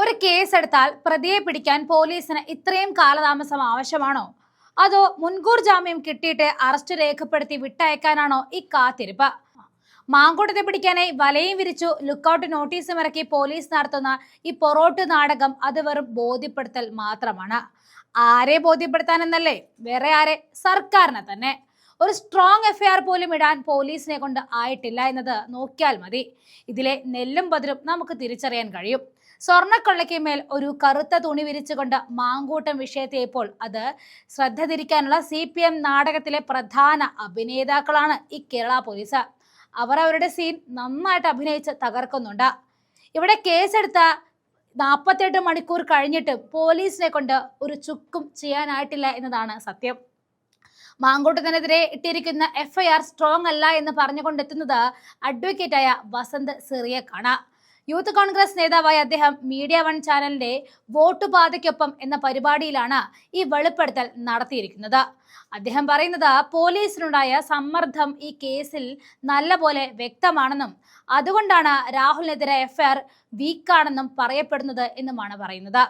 ഒരു കേസെടുത്താൽ പ്രതിയെ പിടിക്കാൻ പോലീസിന് ഇത്രയും കാലതാമസം ആവശ്യമാണോ? അതോ മുൻകൂർ ജാമ്യം കിട്ടിയിട്ട് അറസ്റ്റ് രേഖപ്പെടുത്തി വിട്ടയക്കാനാണോ ഈ കാത്തിരിപ്പ്? മാങ്കൂട്ടത്തെ പിടിക്കാനായി വലയും വിരിച്ചു ലുക്കൌട്ട് നോട്ടീസും ഇറക്കി പോലീസ് നടത്തുന്ന ഈ പൊറോട്ട് നാടകം അത് വെറും ബോധ്യപ്പെടുത്തൽ മാത്രമാണ്. ആരെ ബോധ്യപ്പെടുത്താനെന്നല്ലേ? വേറെ ആരെ? സർക്കാരിനെ തന്നെ. ഒരു സ്ട്രോങ് എഫ്ഐആർ പോലും ഇടാൻ പോലീസിനെ കൊണ്ട് ആയിട്ടില്ല എന്നത് നോക്കിയാൽ മതി. ഇതിലെ നെല്ലും പതിലും നമുക്ക് തിരിച്ചറിയാൻ കഴിയും. സ്വർണക്കൊള്ളയ്ക്ക് മേൽ ഒരു കറുത്ത തുണി വിരിച്ചുകൊണ്ട് മാങ്കൂട്ടം വിഷയത്തെയപ്പോൾ അത് ശ്രദ്ധ തിരിക്കാനുള്ള സി പി എം നാടകത്തിലെ പ്രധാന അഭിനേതാക്കളാണ് ഈ കേരള പോലീസ്. അവർ അവരുടെ സീൻ നന്നായിട്ട് അഭിനയിച്ച് തകർക്കുന്നുണ്ട്. ഇവിടെ കേസെടുത്ത നാൽപ്പത്തെട്ട് മണിക്കൂർ കഴിഞ്ഞിട്ട് പോലീസിനെ കൊണ്ട് ഒരു ചുക്കും ചെയ്യാനായിട്ടില്ല എന്നതാണ് സത്യം. മാങ്കൂട്ടത്തിനെതിരെ ഇട്ടിരിക്കുന്ന എഫ്ഐആർ സ്ട്രോങ് അല്ല എന്ന് പറഞ്ഞുകൊണ്ടെത്തുന്നത് അഡ്വക്കേറ്റായ വസന്ത് സിറിയക്കാണ്. യൂത്ത് കോൺഗ്രസ് നേതാവായ അദ്ദേഹം മീഡിയ വൺ ചാനലിന്റെ വോട്ട് പാതയ്ക്കൊപ്പം എന്ന പരിപാടിയിലാണ് ഈ വെളിപ്പെടുത്തൽ നടത്തിയിരിക്കുന്നത് അദ്ദേഹം പറയുന്നത് പോലീസിനുണ്ടായ സമ്മർദ്ദം ഈ കേസിൽ നല്ലപോലെ വ്യക്തമാണെന്നും അതുകൊണ്ടാണ് രാഹുലിനെതിരെ എഫ്ഐആർ വീക്കാണെന്നും പറയപ്പെടുന്നത് എന്നുമാണ് പറയുന്നത്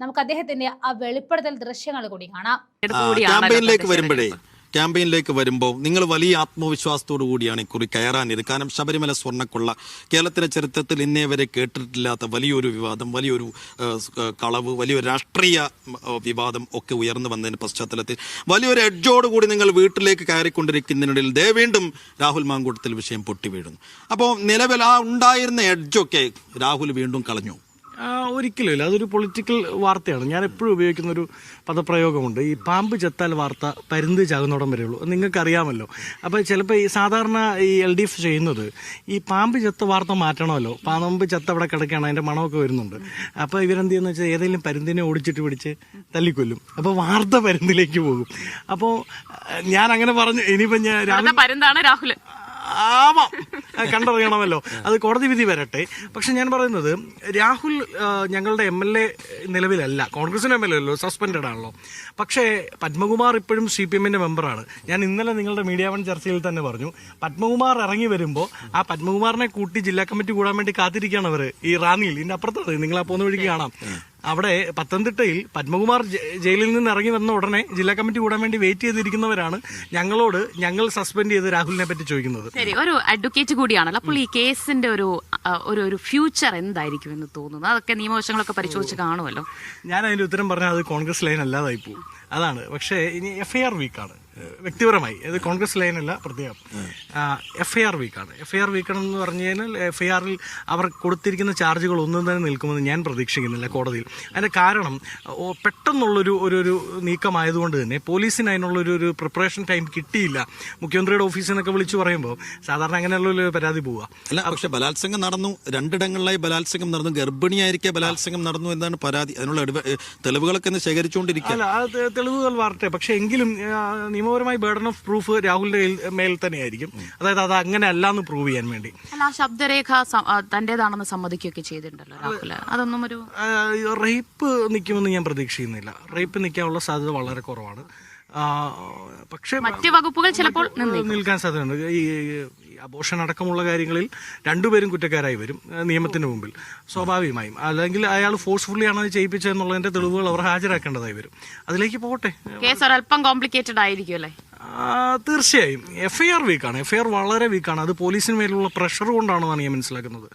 നമുക്ക് അദ്ദേഹത്തിന്റെ ആ വെളിപ്പെടുത്തൽ ദൃശ്യങ്ങൾ കൂടി കാണാം. ക്യാമ്പയിനിലേക്ക് വരുമ്പോൾ നിങ്ങൾ വലിയ ആത്മവിശ്വാസത്തോടു കൂടിയാണ് ഇക്കുറി കയറാനിത് കാരണം ശബരിമല സ്വർണക്കൊള്ള കേരളത്തിലെ ചരിത്രത്തിൽ ഇന്നേ വരെ കേട്ടിട്ടില്ലാത്ത വലിയൊരു വിവാദം വലിയൊരു കളവ് വലിയൊരു രാഷ്ട്രീയ വിവാദം ഒക്കെ ഉയർന്നു വന്നതിന് പശ്ചാത്തലത്തിൽ വലിയൊരു എഡ്ജോട് കൂടി നിങ്ങൾ വീട്ടിലേക്ക് കയറിക്കൊണ്ടിരിക്കുന്നതിനിടയിൽ ദേ വീണ്ടും രാഹുൽ മാങ്കൂട്ടത്തിൽ വിഷയം പൊട്ടി വീഴുന്നു അപ്പോൾ നിലവിൽ ആ ഉണ്ടായിരുന്ന എഡ്ജൊക്കെ രാഹുൽ വീണ്ടും കളഞ്ഞു. ആ, ഒരിക്കലും ഇല്ല അതൊരു പൊളിറ്റിക്കൽ വാർത്തയാണ്. ഞാൻ എപ്പോഴും ഉപയോഗിക്കുന്ന ഒരു പദപ്രയോഗമുണ്ട്. ഈ പാമ്പ് ചത്താൽ വാർത്ത പരുന്ത് ചാകുന്നോടം വരെയുള്ളൂ അത് നിങ്ങൾക്ക് അറിയാമല്ലോ അപ്പോൾ ചിലപ്പോൾ ഈ സാധാരണ ഈ എൽ ഡി എഫ് ചെയ്യുന്നത് ഈ പാമ്പ് ചത്ത വാർത്ത മാറ്റണമല്ലോ. പാമ്പ് ചെത്ത അവിടെ കിടക്കുകയാണ് അതിന്റെ മണമൊക്കെ വരുന്നുണ്ട്. അപ്പോൾ ഇവരെന്ത് ചെയ്യുന്ന വെച്ചാൽ ഏതെങ്കിലും പരുന്തിനെ ഓടിച്ചിട്ട് പിടിച്ച് തല്ലിക്കൊല്ലും. അപ്പോൾ വാർത്ത പരുന്തിലേക്ക് പോകും. അപ്പോൾ ഞാൻ അങ്ങനെ പറഞ്ഞു ഇനിയിപ്പോൾ ഞാൻ രാഹുൽ. ആവാം. കണ്ടറിയണമല്ലോ. അത് കോടതി വിധി വരട്ടെ. പക്ഷെ ഞാൻ പറയുന്നത് രാഹുൽ ഞങ്ങളുടെ എം എൽ എ നിലവിലല്ല. കോൺഗ്രസിന്റെ എം എൽ എ അല്ലോ സസ്പെൻഡഡ് ആണല്ലോ. പക്ഷേ പത്മകുമാർ ഇപ്പോഴും സി പി എമ്മിന്റെ മെമ്പറാണ്. ഞാൻ ഇന്നലെ നിങ്ങളുടെ മീഡിയ വൺ ചർച്ചയിൽ തന്നെ പറഞ്ഞു പത്മകുമാർ ഇറങ്ങി വരുമ്പോൾ ആ പത്മകുമാറിനെ കൂട്ടി ജില്ലാ കമ്മിറ്റി കൂടാൻ വേണ്ടി കാത്തിരിക്കുകയാണ് അവർ ഈ റാന്നിയിൽ. ഇതിന്റെ അപ്പുറത്താണ്. നിങ്ങൾ ആ പോകുന്ന വഴിക്ക് കാണാം. അവിടെ പത്തനംതിട്ടയിൽ പത്മകുമാർ ജയിലിൽ നിന്ന് ഇറങ്ങി വന്ന ഉടനെ ജില്ലാ കമ്മിറ്റി കൂടാൻ വേണ്ടി വെയിറ്റ് ചെയ്തിരിക്കുന്നവരാണ് ഞങ്ങളോട് ഞങ്ങൾ സസ്പെൻഡ് ചെയ്ത് രാഹുലിനെ പറ്റി ചോദിക്കുന്നത്. ശരി ഒരു അഡ്വക്കേറ്റ് കൂടിയാണല്ലോ. അപ്പോൾ ഈ കേസിന്റെ ഒരു ഒരു ഒരു ഫ്യൂച്ചർ എന്തായിരിക്കും എന്ന് തോന്നുന്നു? അതൊക്കെ നിയമവശങ്ങളൊക്കെ പരിശോധിച്ച് കാണുമല്ലോ. ഞാൻ അതിന്റെ ഉത്തരം പറഞ്ഞാൽ അത് കോൺഗ്രസ് ലൈൻ അല്ലാതായി പോകും അതാണ്. പക്ഷേ ഇനി എഫ്ഐആർ വീക്കാണ് വ്യക്തിപരമായി. ഇത് കോൺഗ്രസ് ലൈനല്ല പ്രത്യേകം. എഫ് ഐ ആർ വീക്കാണ് എഫ് ഐ ആർ വീക്കാണെന്ന് പറഞ്ഞു കഴിഞ്ഞാൽ എഫ് ഐ ആറിൽ അവർ കൊടുത്തിരിക്കുന്ന ചാർജുകൾ ഒന്നും തന്നെ നിൽക്കുമെന്ന് ഞാൻ പ്രതീക്ഷിക്കുന്നില്ല കോടതിയിൽ. അതിന്റെ കാരണം പെട്ടെന്നുള്ളൊരു ഒരു ഒരു നീക്കമായതുകൊണ്ട് തന്നെ പോലീസിന് അതിനുള്ളൊരു ഒരു പ്രിപ്പറേഷൻ ടൈം കിട്ടിയില്ല. മുഖ്യമന്ത്രിയുടെ ഓഫീസിൽ നിന്നൊക്കെ വിളിച്ചു പറയുമ്പോൾ സാധാരണ അങ്ങനെയുള്ള ഒരു പരാതി പോവുക. അല്ല പക്ഷേ ബലാത്സംഗം നടന്നു. രണ്ടിടങ്ങളിലായി ബലാത്സംഗം നടന്നു. ഗർഭിണിയായിരിക്കെ ബലാത്സംഗം നടന്നു എന്നാണ് പരാതി. അതിനുള്ള തെളിവുകളൊക്കെ ശേഖരിച്ചുകൊണ്ടിരിക്കുക തെളിവുകൾ വരട്ടെ പക്ഷേ എങ്കിലും ആ, നിയമപരമായി ബേർഡൻ ഓഫ് പ്രൂഫ് രാഹുലിന്റെ മേൽ തന്നെയായിരിക്കും. അതായത് അത് അങ്ങനെ അല്ല എന്ന് പ്രൂവ് ചെയ്യാൻ വേണ്ടി. അല്ല ശബ്ദരേഖ തന്റേതാണെന്ന് സമ്മതിക്കുകയൊക്കെ ചെയ്തിട്ടുണ്ടല്ലോ രാഹുൽ അതൊന്നും ഒരു റേപ്പ് നിൽക്കുമെന്ന് ഞാൻ പ്രതീക്ഷിക്കുന്നില്ല. റേപ്പ് നിൽക്കാനുള്ള സാധ്യത വളരെ കുറവാണ്. പക്ഷേ മറ്റ് വകുപ്പുകൾ ചിലപ്പോൾ നിൽക്കാൻ സാധ്യതയുണ്ട്. ഈ അബോഷൻ അടക്കമുള്ള കാര്യങ്ങളിൽ രണ്ടുപേരും കുറ്റക്കാരായി വരും നിയമത്തിന് മുമ്പിൽ. സ്വാഭാവികമായും. അല്ലെങ്കിൽ അയാൾ ഫോഴ്സ്ഫുള്ളി ആണ് ചെയ്യിപ്പിച്ചതെന്നുള്ളതിന്റെ തെളിവുകൾ അവർ ഹാജരാക്കേണ്ടതായി വരും. അതിലേക്ക് പോകട്ടെ. കേസ് അല്പം കോംപ്ലിക്കേറ്റഡ് ആയിരിക്കും അല്ലേ? തീർച്ചയായും. എഫ് ഐ ആർ വീക്കാണ് എഫ് ഐ ആർ വളരെ വീക്കാണ് അത് പോലീസിന് മേലുള്ള പ്രഷർ കൊണ്ടാണെന്നാണ് ഞാൻ മനസ്സിലാക്കുന്നത്.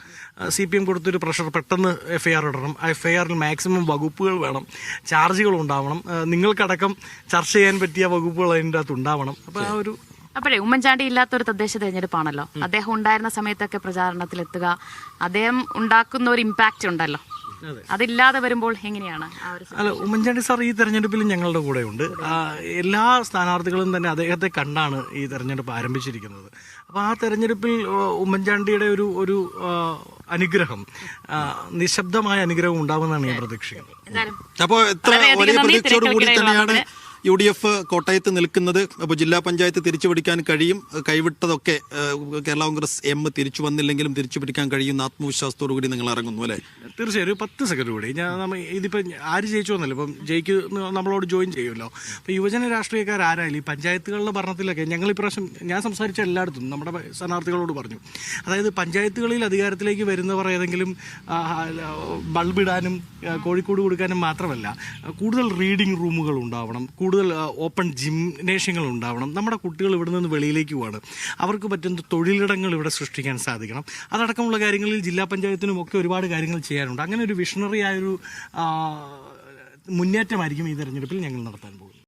സി പി എം കൊടുത്തൊരു പ്രഷർ പെട്ടെന്ന് എഫ് ഐ ആർ ഇടണം. എഫ് ഐ ആറിൽ മാക്സിമം വകുപ്പുകൾ വേണം. ചാർജുകൾ ഉണ്ടാവണം. നിങ്ങൾക്കടക്കം ചർച്ച ചെയ്യാൻ പറ്റിയ വകുപ്പുകൾ അതിന്റെ അകത്ത് ഉണ്ടാവണം. അപ്പോൾ ആ ഒരു അപ്പോഴേ ഉമ്മൻചാണ്ടി ഇല്ലാത്തൊരു തദ്ദേശ തെരഞ്ഞെടുപ്പാണല്ലോ. അദ്ദേഹം ഉണ്ടായിരുന്ന സമയത്തൊക്കെ പ്രചാരണത്തിലെത്തുക. അദ്ദേഹം ഉണ്ടാക്കുന്ന ഒരു ഇമ്പാക്റ്റ് ഉണ്ടല്ലോ. അതില്ലാതെ വരുമ്പോൾ എങ്ങനെയാണ് ആ ഒരു അല്ല ഉമ്മൻചാണ്ടി സാർ ഈ തെരഞ്ഞെടുപ്പിൽ ഞങ്ങളുടെ കൂടെയുണ്ട്. ഉണ്ട് എല്ലാ സ്ഥാനാർത്ഥികളും തന്നെ അദ്ദേഹത്തെ കണ്ടാണ് ഈ തെരഞ്ഞെടുപ്പ് ആരംഭിച്ചിരിക്കുന്നത്. അപ്പോൾ ആ തെരഞ്ഞെടുപ്പിൽ ഉമ്മൻചാണ്ടിയുടെ ഒരു ഒരു അനുഗ്രഹം നിശബ്ദമായ അനുഗ്രഹം ഉണ്ടാവുമെന്നാണ് ഞാൻ പ്രതീക്ഷിക്കുന്നത്. അപ്പോ അപ്പോൾ എത്ര വലിയ നന്ദി. പ്രതീക്ഷയോട് കൂടി തന്നെയാണ്. യു ഡി എഫ് കോട്ടയത്ത് നിൽക്കുന്നത് അപ്പോൾ ജില്ലാ പഞ്ചായത്ത് തിരിച്ചു പിടിക്കാൻ കഴിയും. കൈവിട്ടതൊക്കെ കേരള കോൺഗ്രസ് എം തിരിച്ചു വന്നില്ലെങ്കിലും തിരിച്ചു പിടിക്കാൻ കഴിയുന്ന ആത്മവിശ്വാസത്തോടു കൂടി നിങ്ങൾ ഇറങ്ങുന്നു അല്ലേ? തീർച്ചയായും ഒരു പത്ത് സെക്കൻഡ് കൂടി. ഞാൻ ഇതിപ്പോൾ ആര് ജയിച്ചു വന്നല്ലോ ഇപ്പം ജയിക്ക് നമ്മളോട് ജോയിൻ ചെയ്യുമല്ലോ. അപ്പോൾ യുവജന രാഷ്ട്രീയക്കാർ ആരായാലും ഈ പഞ്ചായത്തുകളുടെ ഭരണത്തിലൊക്കെ ഞങ്ങൾ ഇപ്രാവശ്യം ഞാൻ സംസാരിച്ച എല്ലായിടത്തും നമ്മുടെ സ്ഥാനാർത്ഥികളോട് പറഞ്ഞു. അതായത് പഞ്ചായത്തുകളിൽ അധികാരത്തിലേക്ക് വരുന്നവർ ഏതെങ്കിലും ബൾബിടാനും കോഴിക്കോട് കൊടുക്കാനും മാത്രമല്ല കൂടുതൽ റീഡിംഗ് റൂമുകൾ ഉണ്ടാവണം കൂടുതൽ ആ, ഓപ്പൺ ജിംനേഷ്യങ്ങൾ ഉണ്ടാവണം. നമ്മുടെ കുട്ടികൾ ഇവിടെ നിന്ന് വെളിയിലേക്ക് പോവാണ്. അവർക്ക് പറ്റുന്ന തൊഴിലിടങ്ങൾ ഇവിടെ സൃഷ്ടിക്കാൻ സാധിക്കണം. അതടക്കമുള്ള കാര്യങ്ങളിൽ ജില്ലാ പഞ്ചായത്തിനും ഒക്കെ ഒരുപാട് കാര്യങ്ങൾ ചെയ്യാനുണ്ട്. അങ്ങനെ ഒരു വിഷണറി ആയൊരു മുന്നേറ്റമായിരിക്കും ഈ തെരഞ്ഞെടുപ്പിൽ ഞങ്ങൾ നടത്താൻ പോകുന്നത്.